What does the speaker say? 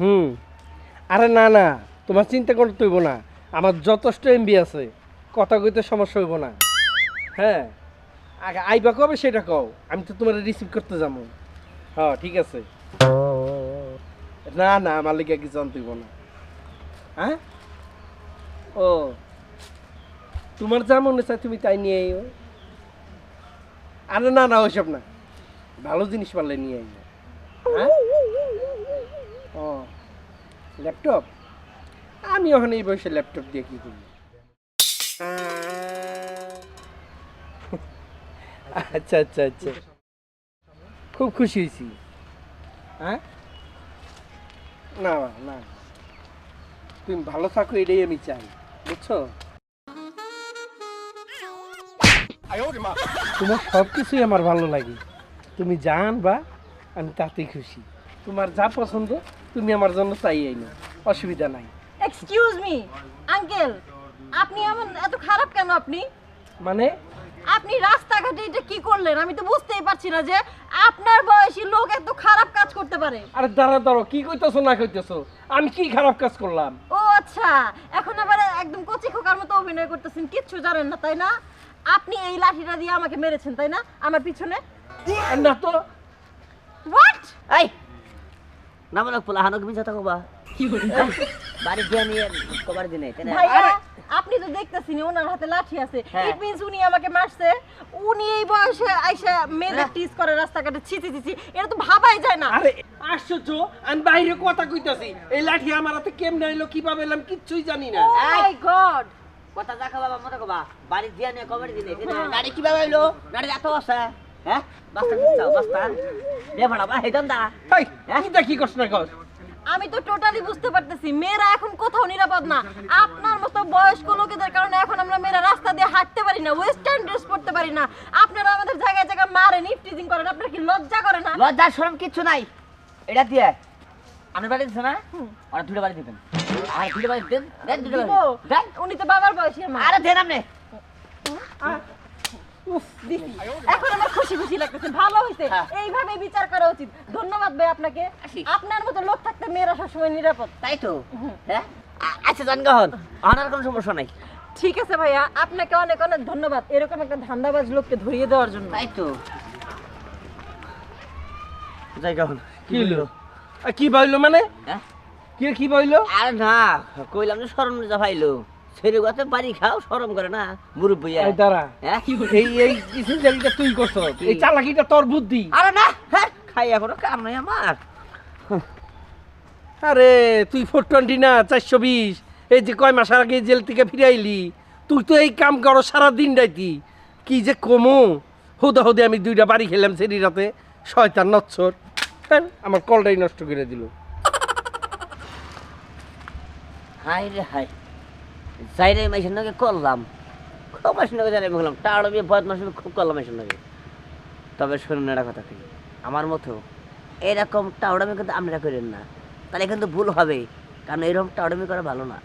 হুম। আরে না না, তোমার চিন্তা করতে হইব না। আমার যথেষ্ট এমবি আছে। কথা কইতে সমস্যা হইব না। হ্যাঁ? আগে আইবা কবে সেটা কও। আমি তো তোমার রিসিভ করতে যাব। হ্যাঁ ঠিক আছে। না না, আমার লিগে কিছু জানতে হইব না। হ্যাঁ? ও। তোমার যা মনে চায় তুমি তাই নিয়ে আইও। আরে না না, ওইসব না। ভালো জিনিস পারলে নিয়ে আইও। হ্যাঁ? ও, ল্যাপটপ? আমি ওখানে এই বয়সে ল্যাপটপ দিয়ে কি করব? আচ্ছা আচ্ছা আচ্ছা। খুব খুশি হয়েছি। হ্যাঁ? না না তুমি ভালো থাকো, এটাই আমি চাই, বুঝছ? তোমার সব কিছুই আমার ভালো লাগে। তুমি জান বা আমি তাতেই খুশি। তোমার যা পছন্দ তুমি আমার জন্য চাই না অসুবিধা নাই। এক্সকিউজ মি আঙ্কেল আপনি এমন এত খারাপ কেন আপনি? মানে? আপনি রাস্তাঘাটে এটা কি করলেন? আমি তো বুঝতেই পারছি না যে আপনার বয়সী লোক এত খারাপ কাজ করতে পারে। আরে দাঁড়া দাঁড়ো কি কইতেছো না কইতেছো? আমি কি খারাপ কাজ করলাম? ও আচ্ছা এখন আবার একদম কচি খোকার মতো অভিনয় করতেছেন কিচ্ছু জানেন না তাই না? আপনি এই লাঠিটা দিয়ে আমাকে মেরেছেন তাই না? আমার পিছনে। না তো। হোয়াট এই নামলক পোলা হানক মিছা থাকো বা। বাড়ি দিয়ে নিয়ে কবার দিনে আপনি তো দেখতেছেন ওনার হাতে লাঠি আছে। হ্যাঁ। ইট মিন্স উনি আমাকে মারছে। উনি এই বয়সে আইসা মেয়েদের হ্যাঁ। টিজ করে রাস্তাঘাটে ছিচি ছিচি এটা তো ভাবাই যায় না। আরে! আশ্চর্য আমি বাইরে কথা কইতাছি। এই লাঠি আমার হাতে কেমনে এলো কীভাবে এলাম কিচ্ছুই জানি না। ও মাই গড কথা দেখা বাবা মতো কবা বাড়ি দিয়ে নিয়ে কবার দিনে কেন? গাড়ি কীভাবে এলো গাড়ি এত আছে? হ্যাঁ? বাস্তা দিচ্ছাও বাস্তা দে ভাড়া বা হেদন দা। এই তুই দেখি কষ্ট না কর আমি তো টোটালি বুঝতে পারতেছি মেয়েরা এখন কোথাও নিরাপদ না। আপনার মতো বয়স্ক লোকেদের কারণে এখন আমরা মেয়েরা রাস্তা দিয়ে হাঁটতে পারি না ওয়েস্টার্ন ড্রেস পরতে পারি না। আপনারা আমাদের জায়গায় জায়গায় মারেন ইফটিজিং করেন আপনার কি লজ্জা করে না? লজ্জা শরম কিচ্ছু নাই। এটা দিয়ে আমার বাড়ি দিছে না? ওরা দুটো বাড়ি দিবেন। আর দুটো বাড়ি দেন দেন দুটো বাড়ি। দেন। উনি তো বাবার বয়সী আমার। আরে দেন আপনি। দিছি। এখন আমার খুশি খুশি লাগতেছে ভালো হয়েছে হ্যাঁ। এইভাবে বিচার করা উচিত। ধন্যবাদ ভাই আপনাকে। আপনার মতো লোক থাকতে মেয়েরা সবসময় নিরাপদ। তাই তো? হ্যাঁ? আচ্ছা জান গহন কোনো সমস্যা নাই। ঠিক আছে ভাইয়া আপনাকে অনেক অনেক ধন্যবাদ এরকম একটা ধান্দাবাজ লোককে ধরিয়ে দেওয়ার জন্য। তাই তো। যাই গহন কি আর কি বইলো মানে? হ্যাঁ? কি কি বইলো? আরে না কইলাম যে শরম যা ভাইলো গাতে বাড়ি খাও শরম করে না মুরব্বী এই দাঁড়া হ্যাঁ? এই এই ডিসিশনটা তুই করছ এই চালাকিটা তোর বুদ্ধি। আরে না হ্যাঁ খাই এখনও কাম নাই আমার। আরে তুই ফোর টোয়েন্টি না চারশো বিশ এই যে কয় মাস আগে জেল থেকে ফিরে আইলি তুই তো এই কাম করো সারা দিন রাইতি। কি যে কমো? হুদা হুদে আমি দুইটা বাড়ি খেলাম সেরি রাতে শয়তান নচ্ছর। হ্যাঁ আমার কলটাই নষ্ট করে দিল। হাই রে হাই যাই রে মাইসের নাকি করলাম। খুব মাসের নাকি জানি বললাম টাড়ো বিয়ে বয়স মাসে খুব করলাম মাসের নাকি। তবে শুনুন একটা কথা কি আমার মতো এরকম টাউডামি কিন্তু আপনারা করেন না। তাহলে কিন্তু ভুল হবে কারণ এরকম টাউডামি করা ভালো না।